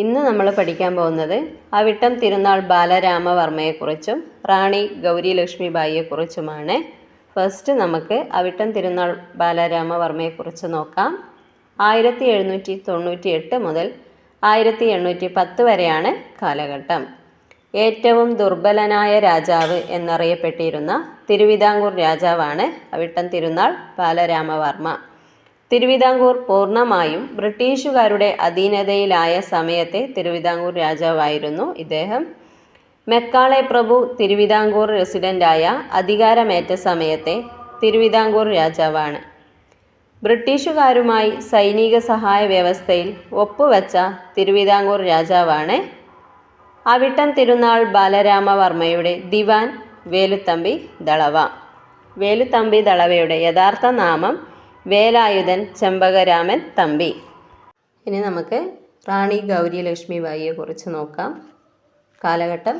ഇന്ന് നമ്മൾ പഠിക്കാൻ പോകുന്നത് അവിട്ടം തിരുനാൾ ബാലരാമവർമ്മയെക്കുറിച്ചും റാണി ഗൗരി ലക്ഷ്മിബായിയെക്കുറിച്ചുമാണ് ഫസ്റ്റ് നമുക്ക് അവിട്ടം തിരുനാൾ ബാലരാമവർമ്മയെക്കുറിച്ച് നോക്കാം. ആയിരത്തി എഴുന്നൂറ്റി തൊണ്ണൂറ്റി എട്ട് മുതൽ ആയിരത്തി എണ്ണൂറ്റി പത്ത് വരെയാണ് കാലഘട്ടം. ഏറ്റവും ദുർബലനായ രാജാവ് എന്നറിയപ്പെട്ടിരുന്ന തിരുവിതാംകൂർ രാജാവാണ് അവിട്ടം തിരുനാൾ ബാലരാമവർമ്മ. തിരുവിതാംകൂർ പൂർണമായും ബ്രിട്ടീഷുകാരുടെ അധീനതയിലായ സമയത്തെ തിരുവിതാംകൂർ രാജാവായിരുന്നു ഇദ്ദേഹം. മെക്കാളെ പ്രഭു തിരുവിതാംകൂർ റെസിഡന്റായ അധികാരമേറ്റ സമയത്തെ തിരുവിതാംകൂർ രാജാവാണ്. ബ്രിട്ടീഷുകാരുമായി സൈനിക സഹായ വ്യവസ്ഥയിൽ ഒപ്പുവെച്ച തിരുവിതാംകൂർ രാജാവാണ്. അവിട്ടം തിരുനാൾ ബാലരാമവർമ്മയുടെ ദിവാൻ വേലുത്തമ്പി ദളവ. വേലുത്തമ്പി ദളവയുടെ യഥാർത്ഥ നാമം വേലായുധൻ ചെമ്പകരാമൻ തമ്പി. ഇനി നമുക്ക് റാണി ഗൗരി ലക്ഷ്മി ബായിയെ കുറിച്ച് നോക്കാം. കാലഘട്ടം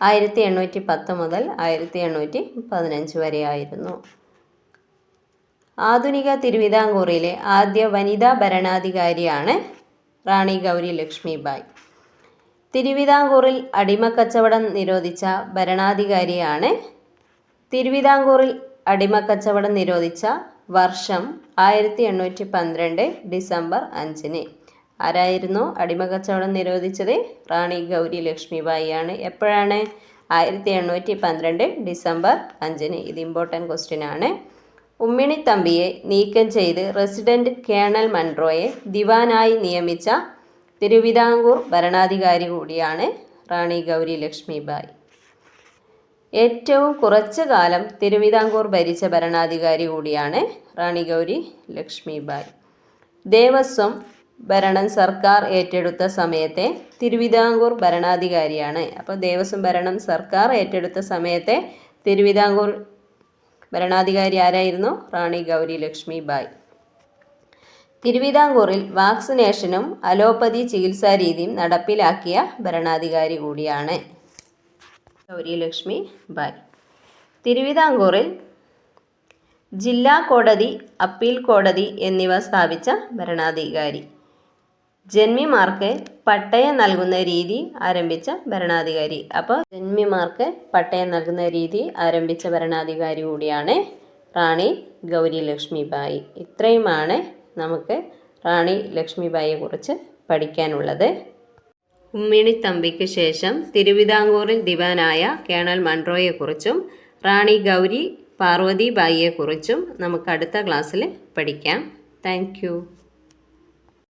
ആയിരത്തി എണ്ണൂറ്റി പത്ത് മുതൽ ആയിരത്തി എണ്ണൂറ്റി പതിനഞ്ച് വരെ ആയിരുന്നു. ആധുനിക തിരുവിതാംകൂറിലെ ആദ്യ വനിതാ ഭരണാധികാരിയാണ് റാണി ഗൗരി ലക്ഷ്മി ബായ്. തിരുവിതാംകൂറിൽ അടിമക്കച്ചവടം നിരോധിച്ച ഭരണാധികാരിയാണ് തിരുവിതാംകൂറിൽ അടിമക്കച്ചവടം നിരോധിച്ച വർഷം ആയിരത്തി എണ്ണൂറ്റി പന്ത്രണ്ട് ഡിസംബർ അഞ്ചിന്. ആരായിരുന്നു അടിമക്കച്ചവടം നിരോധിച്ചത്? റാണി ഗൗരി ലക്ഷ്മിബായിയാണ്. എപ്പോഴാണ്? ആയിരത്തി എണ്ണൂറ്റി പന്ത്രണ്ട് ഡിസംബർ അഞ്ചിന്. ഇത് ഇമ്പോർട്ടന്റ് ക്വസ്റ്റ്യൻ ആണ്. ഉമ്മിണി തമ്പിയെ നീക്കം ചെയ്ത് റെസിഡന്റ് കേണൽ മൺട്രോയെ ദിവാനായി നിയമിച്ച തിരുവിതാംകൂർ ഭരണാധികാരി കൂടിയാണ് റാണി ഗൗരി ലക്ഷ്മിബായി. ഏറ്റവും കുറച്ച് കാലം തിരുവിതാംകൂർ ഭരിച്ച ഭരണാധികാരി കൂടിയാണ് റാണി ഗൗരി ലക്ഷ്മിബായി ദേവസ്വം ഭരണം സർക്കാർ ഏറ്റെടുത്ത സമയത്തെ തിരുവിതാംകൂർ ഭരണാധികാരിയാണ്. അപ്പോൾ ദേവസ്വം ഭരണം സർക്കാർ ഏറ്റെടുത്ത സമയത്തെ തിരുവിതാംകൂർ ഭരണാധികാരി ആരായിരുന്നു? റാണി ഗൗരി ലക്ഷ്മിബായി തിരുവിതാംകൂറിൽ വാക്സിനേഷനും അലോപ്പതി ചികിത്സാ രീതിയും നടപ്പിലാക്കിയ ഭരണാധികാരി കൂടിയാണ്. ഗൗരി ലക്ഷ്മി ബായ് തിരുവിതാംകൂറിൽ ജില്ലാ കോടതി അപ്പീൽ കോടതി എന്നിവ സ്ഥാപിച്ച ഭരണാധികാരി. ജന്മിമാർക്ക് പട്ടയം നൽകുന്ന രീതി ആരംഭിച്ച ഭരണാധികാരി. അപ്പോൾ ജന്മിമാർക്ക് പട്ടയം നൽകുന്ന രീതി ആരംഭിച്ച ഭരണാധികാരി കൂടിയാണ് റാണി ഗൗരി ലക്ഷ്മിബായി ഇത്രയുമാണ് നമുക്ക് റാണി ലക്ഷ്മിബായിയെ കുറിച്ച് പഠിക്കാനുള്ളത്. ഉമ്മിണി തമ്പിക്ക് ശേഷം തിരുവിതാംകൂറിൽ ദിവാനായ കേണൽ മൺട്രോയെക്കുറിച്ചും റാണി ഗൗരി പാർവതി ബായിയെക്കുറിച്ചും നമുക്ക് അടുത്ത ക്ലാസ്സിൽ പഠിക്കാം. താങ്ക്